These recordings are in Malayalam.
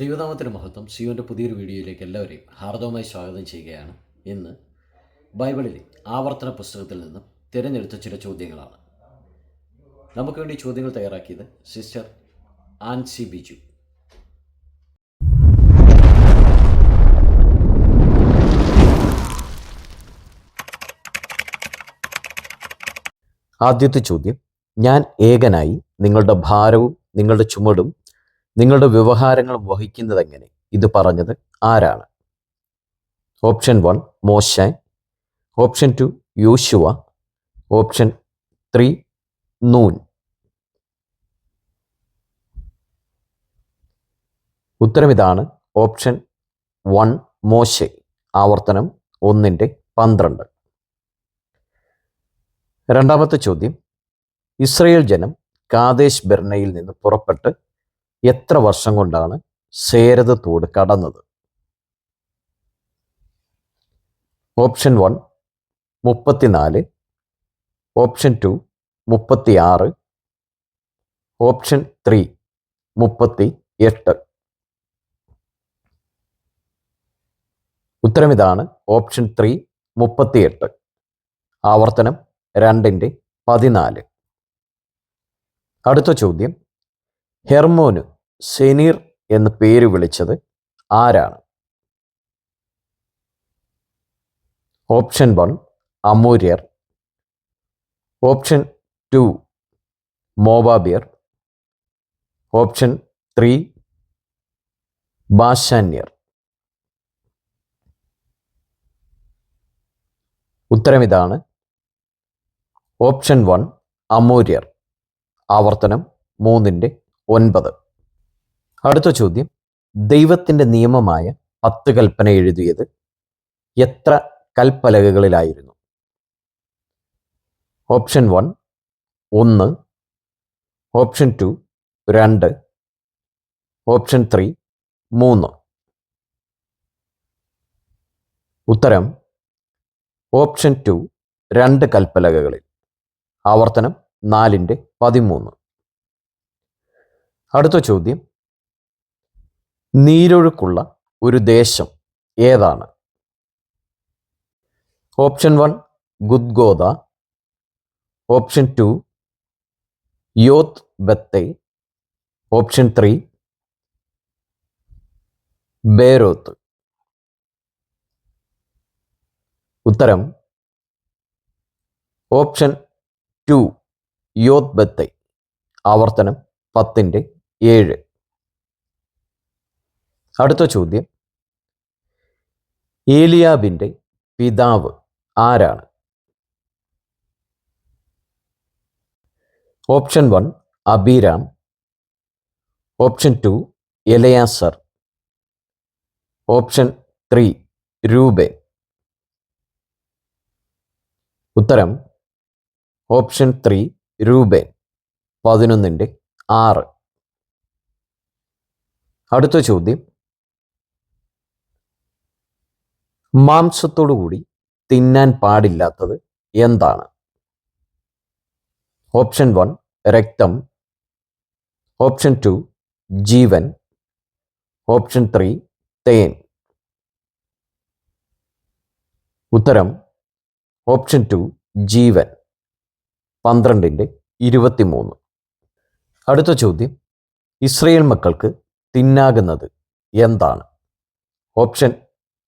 ദൈവനാമത്തിന് മഹത്വം സിയോന്റെ പുതിയൊരു വീഡിയോയിലേക്ക് എല്ലാവരെയും ഹാർദവമായി സ്വാഗതം ചെയ്യുകയാണ്. ഇന്ന് ബൈബിളിലെ ആവർത്തന പുസ്തകത്തിൽ നിന്നും തിരഞ്ഞെടുത്ത ചില ചോദ്യങ്ങളാണ്. നമുക്ക് വേണ്ടി ചോദ്യങ്ങൾ തയ്യാറാക്കിയത് സിസ്റ്റർ ആൻസി ബിജു. ആദ്യത്തെ ചോദ്യം ഞാൻ ഏകനായി നിങ്ങളുടെ ഭാരവും നിങ്ങളുടെ ചുമടും നിങ്ങളുടെ വ്യവഹാരങ്ങൾ വഹിക്കുന്നത് എങ്ങനെ? ഇത് പറഞ്ഞത് ആരാണ്? ഓപ്ഷൻ വൺ മോശ. ഓപ്ഷൻ ടു യോശുവ. ഓപ്ഷൻ ത്രീ നൂൻ. ഉത്തരം ഇതാണ്. ഓപ്ഷൻ വൺ മോശെ. ആവർത്തനം ഒന്നിന്റെ പന്ത്രണ്ട്. രണ്ടാമത്തെ ചോദ്യം. ഇസ്രയേൽ ജനം കാദേശ് ബെർണയിൽ നിന്ന് പുറപ്പെട്ട് എത്ര വർഷം കൊണ്ടാണ് സേരത് തോട് കടന്നത്? ഓപ്ഷൻ വൺ മുപ്പത്തിനാല്. ഓപ്ഷൻ ടു മുപ്പത്തിയാറ്. ഓപ്ഷൻ ത്രീ മുപ്പത്തി എട്ട് ഉത്തരം ഇതാണ് ഓപ്ഷൻ ത്രീ മുപ്പത്തിയെട്ട്. ആവർത്തനം രണ്ടിന്റെ പതിനാല്. അടുത്ത ചോദ്യം ഹെർമോന് സെനീർ എന്ന് പേര് വിളിച്ചത് ആരാണ്? ഓപ്ഷൻ വൺ അമൂര്യർ. ഓപ്ഷൻ ടു മോബാബിയർ ഓപ്ഷൻ ത്രീ ബാഷാന്യർ. ഉത്തരം ഇതാണ് ഓപ്ഷൻ വൺ അമൂര്യർ. ആവർത്തനം മൂന്നിന്റെ ഒൻപത്. അടുത്ത ചോദ്യം. ദൈവത്തിന്റെ നിയമമായ പത്ത് കൽപ്പന എഴുതിയത് എത്ര കൽപ്പലകകളിലായിരുന്നു? ഓപ്ഷൻ വൺ ഒന്ന് ഓപ്ഷൻ ടു രണ്ട് ഓപ്ഷൻ ത്രീ മൂന്ന്. ഉത്തരം ഓപ്ഷൻ ടു രണ്ട് കൽപ്പലകകളിൽ. ആവർത്തനം നാലിന്റെ പതിമൂന്ന്. അടുത്ത ചോദ്യം നീരൊഴുക്കുള്ള ഒരു ദേശം ഏതാണ്? ഓപ്ഷൻ വൺ ഗുദ്ഗോദ. ഓപ്ഷൻ ടു യോത് ബത്തെ ഓപ്ഷൻ ത്രീ ബേരോത്ത്. ഉത്തരം ഓപ്ഷൻ ടു യോത്ബത്തെ. ആവർത്തനം പത്തിന്റെ ഏഴ്. അടുത്ത ചോദ്യം. ഏലിയാബിന്റെ പിതാവ് ആരാണ്? ഓപ്ഷൻ വൺ അബീരാം. ഓപ്ഷൻ ടു എലയാസർ. ഓപ്ഷൻ ത്രീ രൂപേ ഉത്തരം ഓപ്ഷൻ ത്രീ രൂപേ പതിനൊന്നിന്റെ ആറ്. അടുത്ത ചോദ്യം. മാംസത്തോടുകൂടി തിന്നാൻ പാടില്ലാത്തത് എന്താണ്? ഓപ്ഷൻ വൺ രക്തം. ഓപ്ഷൻ ടു ജീവൻ. ഓപ്ഷൻ ത്രീ തേൻ. ഉത്തരം ഓപ്ഷൻ ടു ജീവൻ. പന്ത്രണ്ടിന്റെ ഇരുപത്തിമൂന്ന്. അടുത്ത ചോദ്യം ഇസ്രയേൽ മക്കൾക്ക് തിന്നാകുന്നത് എന്താണ്? ഓപ്ഷൻ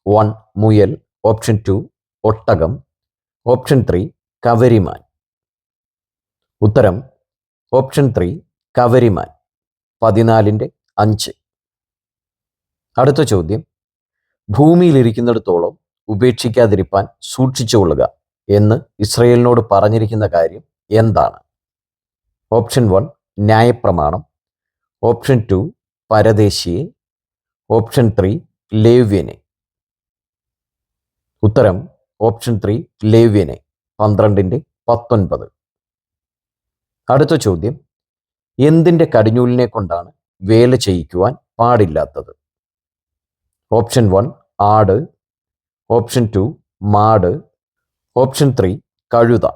വൺ മുയൽ ഓപ്ഷൻ ടു ഒട്ടകം ഓപ്ഷൻ ത്രീ കവരിമാൻ. ഉത്തരം ഓപ്ഷൻ ത്രീ കവരിമാൻ. പതിനാലിന്റെ അഞ്ച്. അടുത്ത ചോദ്യം ഭൂമിയിലിരിക്കുന്നിടത്തോളം ഉപേക്ഷിക്കാതിരിപ്പാൻ സൂക്ഷിച്ചുകൊള്ളുക എന്ന് ഇസ്രയേലിനോട് പറഞ്ഞിരിക്കുന്ന കാര്യം എന്താണ്? ഓപ്ഷൻ വൺ ന്യായപ്രമാണം. ഓപ്ഷൻ ടു പരദേശിയെ. ഓപ്ഷൻ ത്രീ ലേവ്യനെ. ഉത്തരം ഓപ്ഷൻ ത്രീ ലേവ്യനെ പന്ത്രണ്ടിന്റെ പത്തൊൻപത്. അടുത്ത ചോദ്യം എന്തിന്റെ കടിഞ്ഞൂലിനെ കൊണ്ടാണ് വേല ചെയ്യിക്കുവാൻ പാടില്ലാത്തത്? ഓപ്ഷൻ വൺ ആട്. ഓപ്ഷൻ ടു മാട്. ഓപ്ഷൻ ത്രീ കഴുത.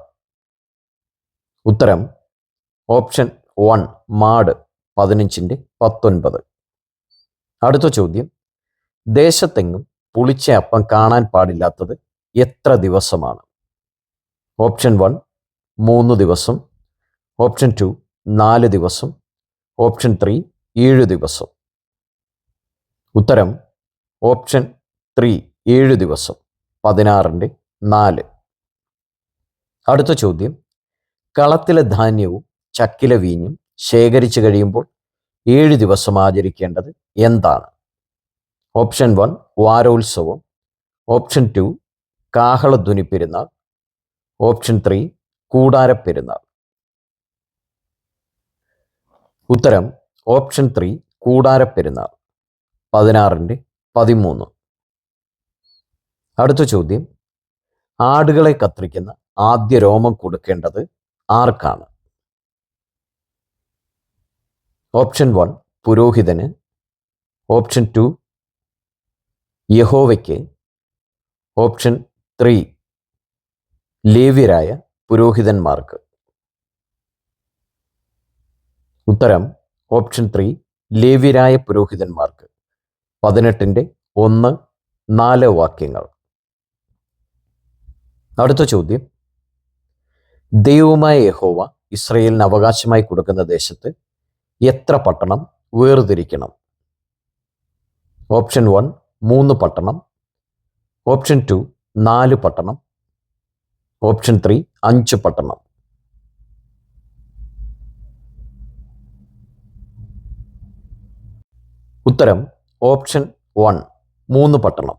ഉത്തരം ഓപ്ഷൻ വൺ മാട് പതിനഞ്ചിന്റെ പത്തൊൻപത്. അടുത്ത ചോദ്യം ദേശത്തെങ്ങും പുളിച്ച അപ്പം കാണാൻ പാടില്ലാത്തത് എത്ര ദിവസമാണ്? ഓപ്ഷൻ വൺ മൂന്ന് ദിവസം. ഓപ്ഷൻ ടു നാല് ദിവസം. ഓപ്ഷൻ ത്രീ ഏഴ് ദിവസം. ഉത്തരം ഓപ്ഷൻ ത്രീ ഏഴ് ദിവസം. പതിനാറിന്റെ നാല്. അടുത്ത ചോദ്യം. കളത്തിലെ ധാന്യവും ചക്കിലെ വീഞ്ഞും ശേഖരിച്ചു കഴിയുമ്പോൾ ഏഴ് ദിവസം ആചരിക്കേണ്ടത് എന്താണ്? ഓപ്ഷൻ വൺ വാരോത്സവം. ഓപ്ഷൻ ടു കാഹളധ്വനി പെരുന്നാൾ. ഓപ്ഷൻ ത്രീ കൂടാരപ്പെരുന്നാൾ. ഉത്തരം ഓപ്ഷൻ ത്രീ കൂടാരപ്പെരുന്നാൾ. പതിനാറിന്റെ പതിമൂന്ന്. അടുത്ത ചോദ്യം. ആടുകളെ കത്തിരിക്കുന്ന ആദ്യ രോമം കൊടുക്കേണ്ടത് ആർക്കാണ്? ഓപ്ഷൻ വൺ പുരോഹിതന്. ഓപ്ഷൻ ടു യഹോവയ്ക്ക് ഓപ്ഷൻ ത്രീ ലേവ്യരായ പുരോഹിതന്മാർക്ക്. ഉത്തരം ഓപ്ഷൻ ത്രീ ലേവ്യരായ പുരോഹിതന്മാർക്ക്. പതിനെട്ടിന്റെ ഒന്ന് നാല് വാക്യങ്ങൾ. അടുത്ത ചോദ്യം. ദൈവമായ യഹോവ ഇസ്രയേലിന് അവകാശമായി കൊടുക്കുന്ന ദേശത്ത് എത്ര പട്ടണം വേർതിരിക്കണം? ഓപ്ഷൻ വൺ മൂന്ന് പട്ടണം. ഓപ്ഷൻ ടു നാല് പട്ടണം. ഓപ്ഷൻ ത്രീ അഞ്ച് പട്ടണം. ഉത്തരം ഓപ്ഷൻ വൺ മൂന്ന് പട്ടണം.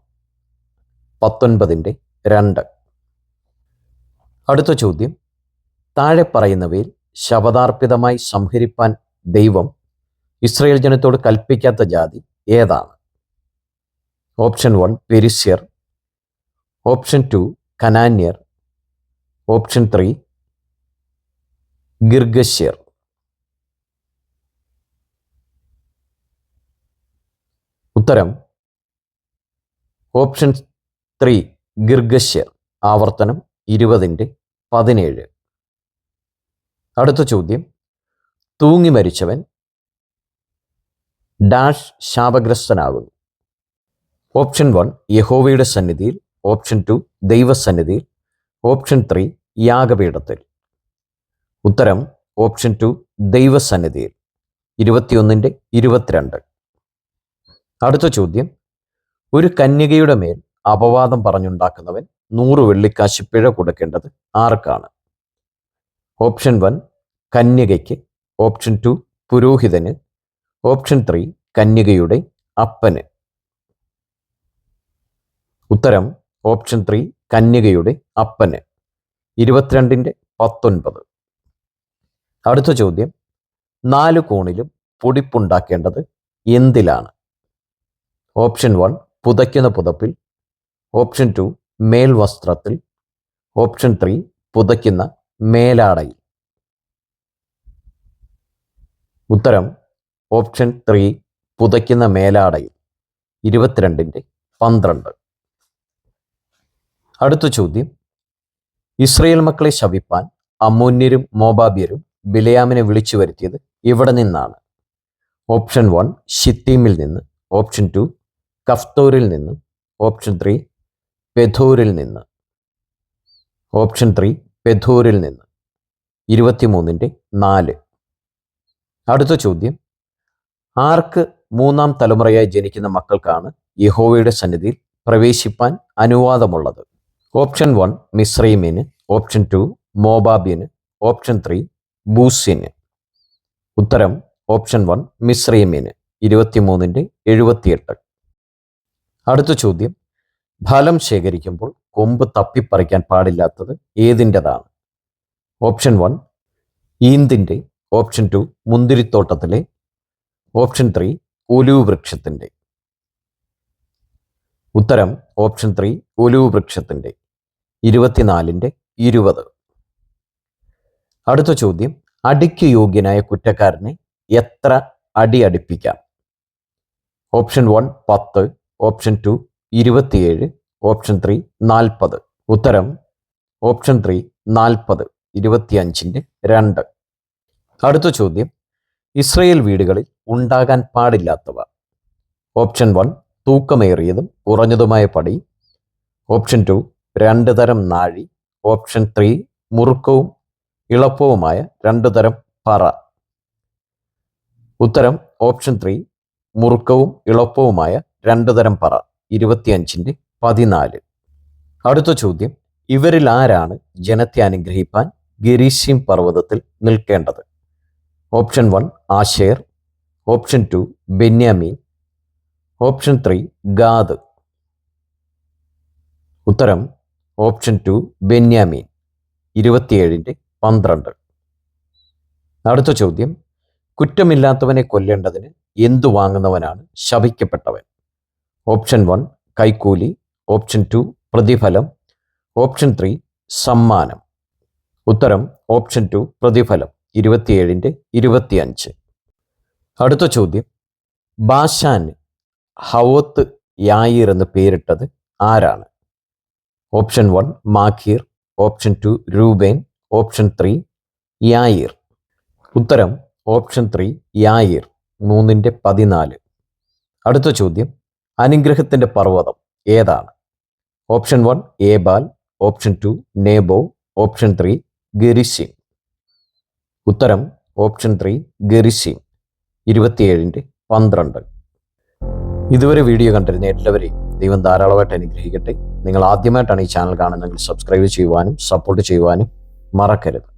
പത്തൊൻപതിന്റെ രണ്ട്. അടുത്ത ചോദ്യം. താഴെ പറയുന്നവയിൽ ശപഥാർപ്പിതമായി സംഹരിപ്പാൻ ദൈവം ഇസ്രയേൽ ജനത്തോട് കൽപ്പിക്കാത്ത ജാതി ഏതാണ്? ഓപ്ഷൻ വൺ പെരിസ്യർ ഓപ്ഷൻ ടു കനാന്യർ ഓപ്ഷൻ ത്രീ ഗിർഗശ്യർ ഉത്തരം ഓപ്ഷൻ ത്രീ ഗിർഗശ്യർ ആവർത്തനം ഇരുപതിന്റെ പതിനേഴ്. അടുത്ത ചോദ്യം തൂങ്ങി മരിച്ചവൻ ഡാഷ് ശാപഗ്രസ്തനാകുന്നു. ഓപ്ഷൻ വൺ യഹോവയുടെ സന്നിധിയിൽ. ഓപ്ഷൻ ടു ദൈവസന്നിധിയിൽ. ഓപ്ഷൻ ത്രീ യാഗപീഠത്തിൽ. ഉത്തരം ഓപ്ഷൻ ടു ദൈവസന്നിധിയിൽ. ഇരുപത്തിയൊന്നിന്റെ ഇരുപത്തിരണ്ട്. അടുത്ത ചോദ്യം ഒരു കന്യകയുടെ മേൽ അപവാദം പറഞ്ഞുണ്ടാക്കുന്നവൻ നൂറ് വെള്ളിക്കാശ് പിഴ കൊടുക്കേണ്ടത് ആർക്കാണ്? ഓപ്ഷൻ വൺ കന്യകയ്ക്ക്. ഓപ്ഷൻ ടു പുരോഹിതന്. ഓപ്ഷൻ ത്രീ കന്യകയുടെ അപ്പന്. ഉത്തരം ഓപ്ഷൻ ത്രീ കന്യകയുടെ അപ്പന്. ഇരുപത്തിരണ്ടിന്റെ പത്തൊൻപത്. അടുത്ത ചോദ്യം നാല് കോണിലും പൊടിപ്പുണ്ടാക്കേണ്ടത് എന്തിലാണ്? ഓപ്ഷൻ വൺ പുതയ്ക്കുന്ന പുതപ്പിൽ. ഓപ്ഷൻ ടു മേൽവസ്ത്രത്തിൽ. ഓപ്ഷൻ ത്രീ പുതയ്ക്കുന്ന മേലാടയിൽ. ഉത്തരം ഓപ്ഷൻ ത്രീ പുതയ്ക്കുന്ന മേലാടയിൽ. ഇരുപത്തിരണ്ടിന്റെ പന്ത്രണ്ട്. അടുത്ത ചോദ്യം. ഇസ്രയേൽ മക്കളെ ശവിപ്പാൻ അമോന്യരും മോബാബിയരും ബിലയാമിനെ വിളിച്ചു വരുത്തിയത് ഇവിടെ നിന്നാണ്? ഓപ്ഷൻ വൺ ഷിത്തീമിൽ നിന്ന് ഓപ്ഷൻ ടു കഫ്തോറിൽ നിന്ന് ഓപ്ഷൻ ത്രീ പെഥൂരിൽ നിന്ന്. ഓപ്ഷൻ ത്രീ പെഥൂരിൽ നിന്ന്. ഇരുപത്തിമൂന്നിന്റെ നാല്. അടുത്ത ചോദ്യം. ആർക്ക് മൂന്നാം തലമുറയായി ജനിക്കുന്ന മക്കൾക്കാണ് യഹോവയുടെ സന്നിധിയിൽ പ്രവേശിപ്പാൻ അനുവാദമുള്ളത്? ഓപ്ഷൻ വൺ മിശ്രീമിന് ഓപ്ഷൻ ടു മോബാബിന് ഓപ്ഷൻ ത്രീ ബൂസിന് ഉത്തരം ഓപ്ഷൻ വൺ മിശ്രൈമിന് ഇരുപത്തിമൂന്നിന്റെ എഴുപത്തിയെട്ട്. അടുത്ത ചോദ്യം. ഫലം ശേഖരിക്കുമ്പോൾ കൊമ്പ് തപ്പിപ്പറിക്കാൻ പാടില്ലാത്തത് ഏതിന്റെതാണ്? ഓപ്ഷൻ വൺ ഈന്തിന്റെ. ഓപ്ഷൻ ടു മുന്തിരിത്തോട്ടത്തിലെ. ഓപ്ഷൻ ത്രീ ഒലിവ് വൃക്ഷത്തിന്റെ ഉത്തരം ഓപ്ഷൻ ത്രീ ഒലിവ് വൃക്ഷത്തിന്റെ ഇരുപത്തിനാലിന്റെ ഇരുപത്. അടുത്ത ചോദ്യം അടിക്ക് യോഗ്യനായ കുറ്റക്കാരനെ എത്ര അടി അടിപ്പിക്കാം? ഓപ്ഷൻ വൺ പത്ത് ഓപ്ഷൻ ടു ഇരുപത്തിയേഴ് ഓപ്ഷൻ ത്രീ നാൽപ്പത്. ഉത്തരം ഓപ്ഷൻ ത്രീ നാൽപ്പത് ഇരുപത്തിയഞ്ചിന്റെ രണ്ട്. അടുത്ത ചോദ്യം ഇസ്രയേൽ വീടുകളിൽ ഉണ്ടാകാൻ പാടില്ലാത്തവ. ഓപ്ഷൻ വൺ തൂക്കമേറിയതും കുറഞ്ഞതുമായ പടി. ഓപ്ഷൻ ടു രണ്ട് തരം നാഴി ഓപ്ഷൻ ത്രീ മുറുക്കവും ഇളപ്പവുമായ രണ്ടു തരം പറ. ഉത്തരം ഓപ്ഷൻ ത്രീ മുറുക്കവും ഇളപ്പവുമായ രണ്ടു തരം പറ. ഇരുപത്തിയഞ്ചിന്റെ പതിനാല്. അടുത്ത ചോദ്യം ഇവരിൽ ആരാണ് ജനത്തെ അനുഗ്രഹിപ്പാൻ ഗിരീശീം പർവതത്തിൽ നിൽക്കേണ്ടത്? Option one Asher. Option two Benjamin. Option three Gad. ഉത്തരം ഓപ്ഷൻ ടു ബെന്യാമീൻ ഇരുപത്തിയേഴിന്റെ പന്ത്രണ്ട്. അടുത്ത ചോദ്യം. കുറ്റമില്ലാത്തവനെ കൊല്ലേണ്ടതിന് എന്തു വാങ്ങുന്നവനാണ് ശപിക്കപ്പെട്ടവൻ? ഓപ്ഷൻ വൺ കൈക്കൂലി. ഓപ്ഷൻ ടു പ്രതിഫലം. ഓപ്ഷൻ ത്രീ സമ്മാനം. ഉത്തരം ഓപ്ഷൻ ടു പ്രതിഫലം. ഇരുപത്തിയേഴിന്റെ ഇരുപത്തിയഞ്ച്. അടുത്ത ചോദ്യം. ബാഷാൻ ഹവത്ത് യായിർ എന്ന് പേരിട്ടത് ആരാണ്? Option one Machir option two Reuben option three Jair. ഉത്തരം ഓപ്ഷൻ ത്രീ യായിർ മൂന്നിന്റെ പതിനാല്. അടുത്ത ചോദ്യം അനുഗ്രഹത്തിന്റെ പർവതം ഏതാണ്? Option one Ebal option two Nebo option three Gerizim. ഉത്തരം ഓപ്ഷൻ ത്രീ ഗരിസിം ഇരുപത്തിയേഴിന്റെ പന്ത്രണ്ട്. ഇതുവരെ വീഡിയോ കണ്ടിരുന്ന എല്ലാവരെയും ദൈവം ധാരാളമായിട്ട് അനുഗ്രഹിക്കട്ടെ. നിങ്ങൾ ആദ്യമായിട്ടാണ് ഈ ചാനൽ കാണുന്നതെങ്കിൽ സബ്സ്ക്രൈബ് ചെയ്യുവാനും സപ്പോർട്ട് ചെയ്യുവാനും മറക്കരുത്.